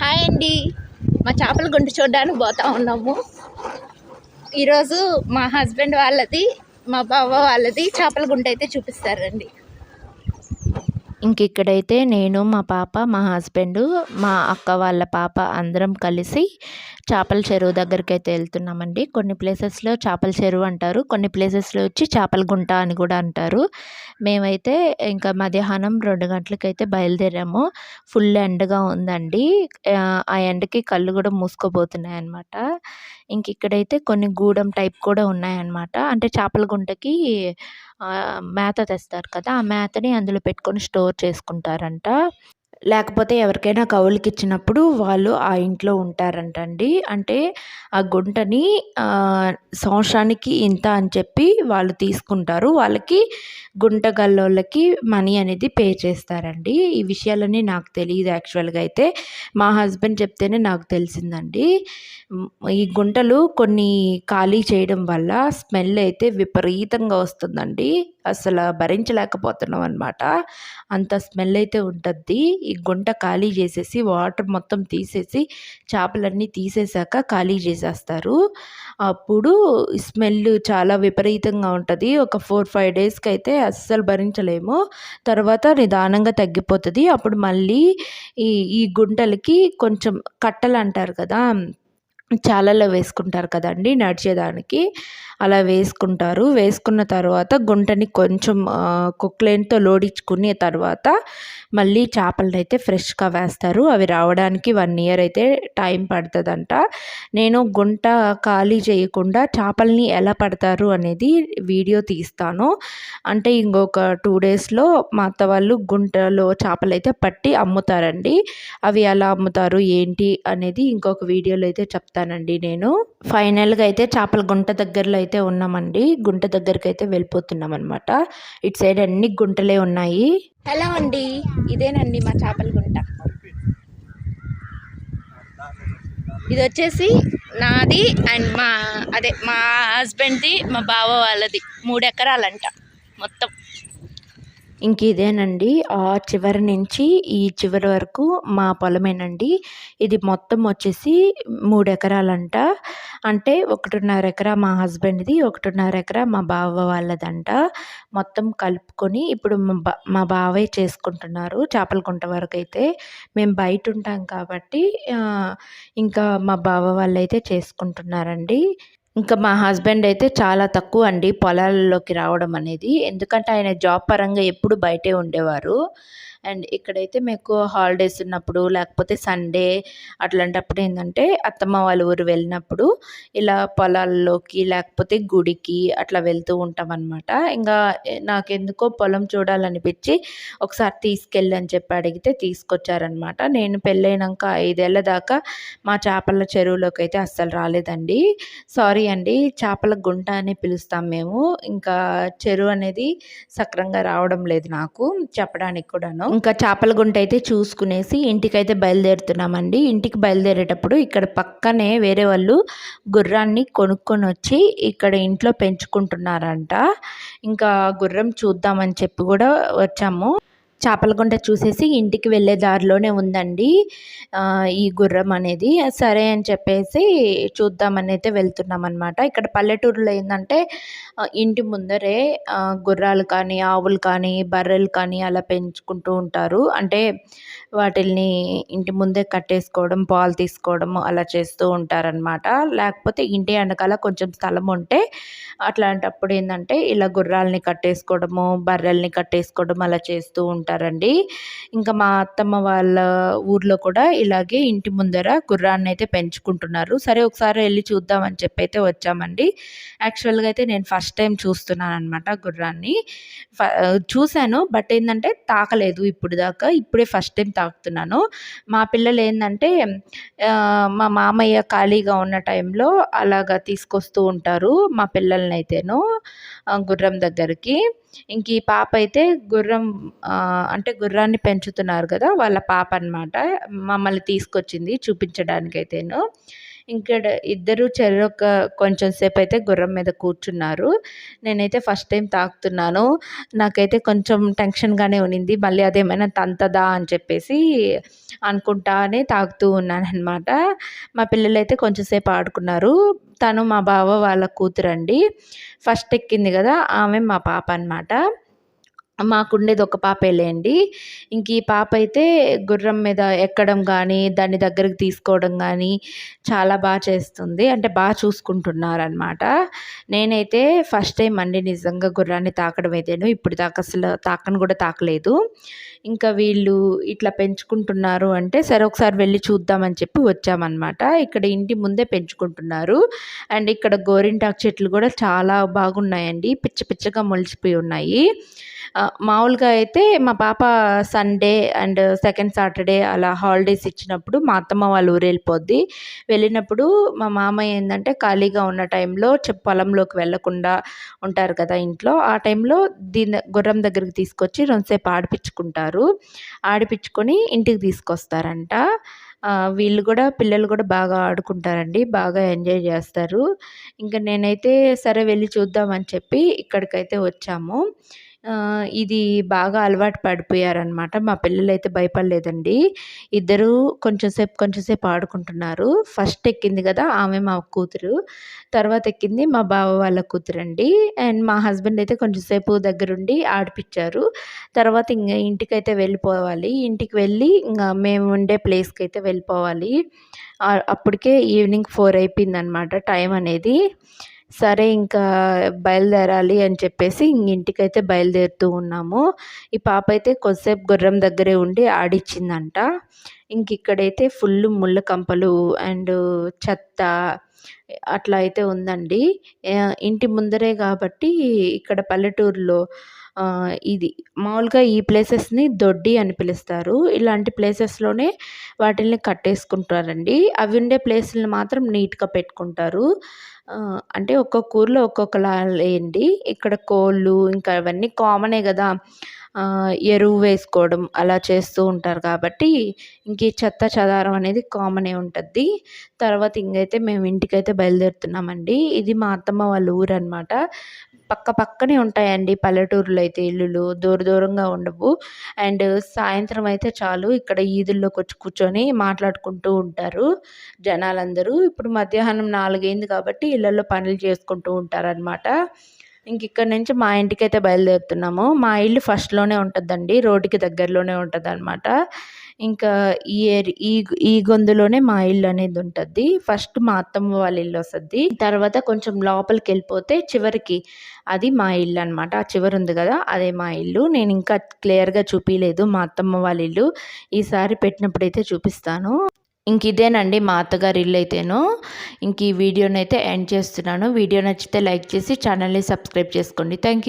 Hi అండి. మా చేపల గుంట చూడడానికి పోతా ఉన్నాము. ఈరోజు మా హస్బెండ్ వాళ్ళది మా బావ వాళ్ళది చేపల గుంట అయితే చూపిస్తారండి. ఇంక ఇక్కడైతే నేను మా పాప మా హస్బెండ్ మా అక్క వాళ్ళ పాప అందరం కలిసి చేపల చెరువు దగ్గరికి అయితే వెళ్తున్నామండి. కొన్ని ప్లేసెస్లో చేపల చెరువు అంటారు కొన్ని ప్లేసెస్లో వచ్చి చేపల గుంట అని కూడా అంటారు. మేమైతే ఇంకా మధ్యాహ్నం రెండు గంటలకైతే బయలుదేరాము. ఫుల్ ఎండగా ఉందండి. ఆ, ఆ ఎండకి కళ్ళు కూడా మూసుకోబోతున్నాయి అనమాట ఇంక ఇక్కడైతే కొన్ని గూడెం టైప్ కూడా ఉన్నాయన్నమాట. అంటే చేపల గుంటకి మేత తెస్తారు కదా ఆ మేతని అందులో పెట్టుకొని స్టోర్ చేసుకుంటారంట. లేకపోతే ఎవరికైనా కౌలుకి ఇచ్చినప్పుడు వాళ్ళు ఆ ఇంట్లో ఉంటారంటండి. అంటే ఆ గుంటని సంవత్సరానికి ఇంత అని చెప్పి వాళ్ళు తీసుకుంటారు. వాళ్ళకి గుంట గల్లోళ్ళకి మనీ అనేది పే చేస్తారండి. ఈ విషయాలన్నీ నాకు తెలియదు యాక్చువల్గా అయితే. మా హస్బెండ్ చెప్తేనే నాకు తెలిసిందండి. ఈ గుంటలు కొన్ని ఖాళీ చేయడం వల్ల స్మెల్ అయితే విపరీతంగా వస్తుందండి. అసలు భరించలేకపోతున్నాం అనమాట అంత స్మెల్ అయితే ఉంటుంది ఈ గుంట ఖాళీ చేసేసి వాటర్ మొత్తం తీసేసి చేపలన్నీ తీసేసాక ఖాళీ చేసేస్తారు. అప్పుడు స్మెల్ చాలా విపరీతంగా ఉంటుంది. ఒక ఫోర్ ఫైవ్ డేస్కి అయితే అస్సలు భరించలేము. తర్వాత నిదానంగా తగ్గిపోతుంది. అప్పుడు మళ్ళీ ఈ ఈ గుంటలకి కొంచెం కట్టలు అంటారు కదా చాలలో వేసుకుంటారు కదండి నడిచేదానికి. అలా వేసుకుంటారు. వేసుకున్న తర్వాత గుంటని కొంచెం కుక్లైన్తో లోడించుకునే తర్వాత మళ్ళీ చేపలను అయితే ఫ్రెష్గా వేస్తారు. అవి రావడానికి వన్ ఇయర్ అయితే టైం పడుతుందంట. నేను గుంట ఖాళీ చేయకుండా చేపల్ని ఎలా పడతారు అనేది వీడియో తీస్తాను. అంటే ఇంకొక టూ డేస్లో మా అత్త వాళ్ళు గుంటలో చేపలు అయితే పట్టి అమ్ముతారండి. అవి ఎలా అమ్ముతారు ఏంటి అనేది ఇంకొక వీడియోలో అయితే చెప్తానండి నేను. ఫైనల్గా అయితే చేపల గుంట దగ్గరలో అయితే అయితే ఉన్నామండి. గుంట దగ్గరికి అయితే వెళ్ళిపోతున్నాం అనమాట ఇటు సైడ్ అన్ని గుంటలే ఉన్నాయి. హలో అండి? ఇదేనండి మా చేపల గుంట. ఇది వచ్చేసి నాది అండ్ మా అదే మా హస్బెండ్ది మా బావ వాళ్ళది. మూడు ఎకరాలంట మొత్తం ఇంక ఇదేనండి. ఆ చివరి నుంచి ఈ చివరి వరకు మా పొలమేనండి. ఇది మొత్తం వచ్చేసి మూడు ఎకరాలంట అంటే ఒకటిన్నర ఎకరా మా హస్బెండ్ది ఒకటిన్నర ఎకరా మా బావ వాళ్ళదంట. మొత్తం కలుపుకొని ఇప్పుడు మా బా మా చేసుకుంటున్నారు చేపల కుంట వరకు అయితే మేము బయట ఉంటాం కాబట్టి ఇంకా మా బావ వాళ్ళు అయితే చేసుకుంటున్నారండి. ఇంకా మా హస్బెండ్ అయితే చాలా తక్కువ అండి పొలాల్లోకి రావడం అనేది. ఎందుకంటే ఆయన జాబ్ పరంగా ఎప్పుడు బయటే ఉండేవారు. అండ్ ఇక్కడైతే మీకు హాలిడేస్ ఉన్నప్పుడు లేకపోతే సండే అట్లాంటప్పుడు ఏంటంటే అత్తమ్మ వాళ్ళ ఊరు వెళ్ళినప్పుడు ఇలా పొలాల్లోకి లేకపోతే గుడికి అట్లా వెళ్తూ ఉంటాం అనమాట ఇంకా నాకెందుకో పొలం చూడాలనిపించి ఒకసారి తీసుకెళ్ళి అని చెప్పి అడిగితే తీసుకొచ్చారనమాట నేను పెళ్ళైనాక ఐదేళ్ళ దాకా మా చేపల చెరువులోకి అయితే అస్సలు రాలేదండి. సారీ అండి చేపల గుంట అని పిలుస్తాం మేము. ఇంకా చెరువు అనేది సక్రంగా రావడం లేదు నాకు చెప్పడానికి కూడాను. ఇంకా చేపల గుంట అయితే చూసుకునేసి ఇంటికైతే బయలుదేరుతున్నామండి. ఇంటికి బయలుదేరేటప్పుడు ఇక్కడ పక్కనే వేరే వాళ్ళు గుర్రాన్ని కొనుక్కొని వచ్చి ఇక్కడ ఇంట్లో పెంచుకుంటున్నారంట. ఇంకా గుర్రం చూద్దామని చెప్పి కూడా వచ్చాము. చేపలగుంట చూసేసి ఇంటికి వెళ్ళే దారిలోనే ఉందండి. ఈ గుర్రం అనేది. సరే అని చెప్పేసి చూద్దామని అయితే వెళ్తున్నాం అనమాట ఇక్కడ పల్లెటూరులో ఏంటంటే ఇంటి ముందరే గుర్రాలు కానీ ఆవులు కానీ బర్రెలు కానీ అలా పెంచుకుంటూ ఉంటారు. అంటే వాటిల్ని ఇంటి ముందే కట్టేసుకోవడం పాలు తీసుకోవడం అలా చేస్తూ ఉంటారనమాట లేకపోతే ఇంటి వెనకాల కొంచెం స్థలం ఉంటే అట్లాంటప్పుడు ఏంటంటే ఇలా గుర్రాలని కట్టేసుకోవడము బర్రెల్ని కట్టేసుకోవడం అలా చేస్తూ ఉంటారండి ఇంకా మా అత్తమ్మ వాళ్ళ ఊర్లో కూడా ఇలాగే ఇంటి ముందర గుర్రాన్ని అయితే పెంచుకుంటున్నారు. సరే ఒకసారి వెళ్ళి చూద్దామని చెప్పి అయితే వచ్చామండి. యాక్చువల్గా అయితే నేను ఫస్ట్ టైం చూస్తున్నాను అనమాట గుర్రాన్ని. ఫ- చూశాను బట్ ఏంటంటే తాకలేదు ఇప్పుడు దాకా. ఇప్పుడే ఫస్ట్ టైం తాకుతున్నాను. మా పిల్లలు ఏంటంటే మా మామయ్య ఖాళీగా ఉన్న టైంలో అలాగా తీసుకొస్తూ ఉంటారు మా పిల్లల్ని అయితేను గుర్రం దగ్గరికి. ఇంక ఈ పాప అయితే గుర్రం అంటే గుర్రాన్ని పెంచుతున్నారు కదా వాళ్ళ పాప అనమాట మమ్మల్ని తీసుకొచ్చింది చూపించడానికి ఇంకా ఇక్కడ ఇద్దరు చెరొక కొంచెం సేపు అయితే గుర్రం మీద కూర్చున్నారు. నేనైతే ఫస్ట్ టైం తాకుతున్నాను. నాకైతే కొంచెం టెన్షన్గానే ఉన్నింది. మళ్ళీ అదేమైనా తంతదా అని చెప్పేసి అనుకుంటానే తాగుతూ ఉన్నాను అనమాట మా పిల్లలైతే కొంచెంసేపు ఆడుకున్నారు. తను మా బావ వాళ్ళ కూతురండి. ఫస్ట్ ఎక్కింది కదా ఆమె మా పాప అనమాట మాకుండేది ఒక పాపేలేండి ఇంక ఈ పాప అయితే గుర్రం మీద ఎక్కడం కానీ దాన్ని దగ్గరికి తీసుకోవడం కానీ చాలా బాగా చేస్తుంది. అంటే బాగా చూసుకుంటున్నారనమాట నేనైతే ఫస్ట్ టైం అండి నిజంగా గుర్రాన్ని తాకడం అయితేను ఇప్పుడు దాకా అసలు తాకను కూడా తాకలేదు. ఇంకా వీళ్ళు ఇట్లా పెంచుకుంటున్నారు అంటే సరే ఒకసారి వెళ్ళి చూద్దామని చెప్పి వచ్చామన్నమాట. ఇక్కడ ఇంటి ముందే పెంచుకుంటున్నారు. అండ్ ఇక్కడ గోరింటాకు చెట్లు కూడా చాలా బాగున్నాయండి. పిచ్చ పిచ్చగా మొలిచిపోయి ఉన్నాయి. మామూలుగా అయితే మా పాప సండే అండ్ సెకండ్ సాటర్డే అలా హాలిడేస్ ఇచ్చినప్పుడు మా అత్తమ్మ వాళ్ళు ఊరు వెళ్ళిపోద్ది. వెళ్ళినప్పుడు మా మామయ్య ఏంటంటే ఖాళీగా ఉన్న టైంలో చెప్ పొలంలోకి వెళ్ళకుండా ఉంటారు కదా ఇంట్లో. ఆ టైంలో దీని గుర్రం దగ్గరికి తీసుకొచ్చి రెండుసేపు ఆడిపించుకుంటారు. ఆడిపించుకొని ఇంటికి తీసుకొస్తారంట. వీళ్ళు కూడా పిల్లలు కూడా బాగా ఆడుకుంటారండి బాగా ఎంజాయ్ చేస్తారు. ఇంకా నేనైతే సరే వెళ్ళి చూద్దామని చెప్పి ఇక్కడికైతే వచ్చాము. ఇది బాగా అలవాటు పడిపోయారనమాట మా పిల్లలు అయితే భయపడలేదండి. ఇద్దరు కొంచెంసేపు కొంచెంసేపు ఆడుకుంటున్నారు. ఫస్ట్ ఎక్కింది కదా ఆమె మా కూతురు. తర్వాత ఎక్కింది మా బావ వాళ్ళ కూతురు అండి అండ్ మా హస్బెండ్ అయితే కొంచెంసేపు దగ్గరుండి ఆడిపించారు తర్వాత ఇంక ఇంటికైతే వెళ్ళిపోవాలి. ఇంటికి వెళ్ళి ఇంకా మేము ఉండే ప్లేస్కి అయితే వెళ్ళిపోవాలి అప్పటికే ఈవినింగ్ ఫోర్ అయిపోయింది అనమాట టైం అనేది. సరే ఇంకా బయలుదేరాలి అని చెప్పేసి ఇంటికైతే బయలుదేరుతూ ఉన్నాము. ఈ పాప అయితే కొద్దిసేపు గుర్రం దగ్గరే ఉండి ఆడిచ్చిందంట. ఇంక ఇక్కడైతే ఫుల్ ముళ్ళ కంపలు అండ్ చెత్త అట్లా అయితే ఉందండి. ఇంటి ముందరే కాబట్టి ఇక్కడ పల్లెటూరులో ఇది మామూలుగా ఈ ప్లేసెస్ని దొడ్డి అని పిలుస్తారు. ఇలాంటి ప్లేసెస్లోనే వాటిల్ని కట్టేసుకుంటారండి. అవి ఉండే ప్లేసులను మాత్రం నీట్గా పెట్టుకుంటారు. అంటే ఒక్కొక్క ఊర్లో ఒక్కొక్కలా లేండి ఇక్కడ కోళ్ళు ఇంకా అవన్నీ కామనే కదా. ఎరువు వేసుకోవడం అలా చేస్తూ ఉంటారు కాబట్టి ఇంక ఈ చెత్త చెదారం అనేది కామనే ఉంటుంది తర్వాత ఇంకైతే మేము ఇంటికైతే బయలుదేరుతున్నామండి. ఇది మా అత్తమ్మ వాళ్ళ ఊరు అనమాట పక్క పక్కనే ఉంటాయండి పల్లెటూరులో అయితే ఇల్లులు దూర దూరంగా ఉండవు. అండ్ సాయంత్రం అయితే చాలు ఇక్కడ ఈదుల్లోకి వచ్చి కూర్చొని మాట్లాడుకుంటూ ఉంటారు జనాలందరూ. ఇప్పుడు మధ్యాహ్నం నాలుగైంది కాబట్టి ఇళ్ళల్లో పనులు చేసుకుంటూ ఉంటారనమాట ఇంక ఇక్కడ నుంచి మా ఇంటికి అయితే బయలుదేరుతున్నాము. మా ఇల్లు ఫస్ట్లోనే ఉంటుందండి రోడ్డుకి దగ్గరలోనే ఉంటుంది అనమాట ఇంకా ఈ ఏరి ఈ ఈ గొంతులోనే మా ఇల్లు అనేది ఉంటుంది. ఫస్ట్ మా అత్తమ్మ వాళ్ళ ఇల్లు వస్తుంది. తర్వాత కొంచెం లోపలికి వెళ్ళిపోతే చివరికి అది మా ఇల్లు అనమాట ఆ చివరి ఉంది కదా అదే మా ఇల్లు. నేను ఇంకా క్లియర్గా చూపించలేదు మా అత్తమ్మ వాళ్ళ ఇల్లు. ఈసారి పెట్టినప్పుడైతే చూపిస్తాను. ఇంక ఇదేనండి మా అత్తగారి ఇల్లు అయితేను. ఇంక ఈ వీడియోనైతే ఎండ్ చేస్తున్నాను. వీడియో నచ్చితే లైక్ చేసి ఛానల్ని సబ్స్క్రైబ్ చేసుకోండి. Thank you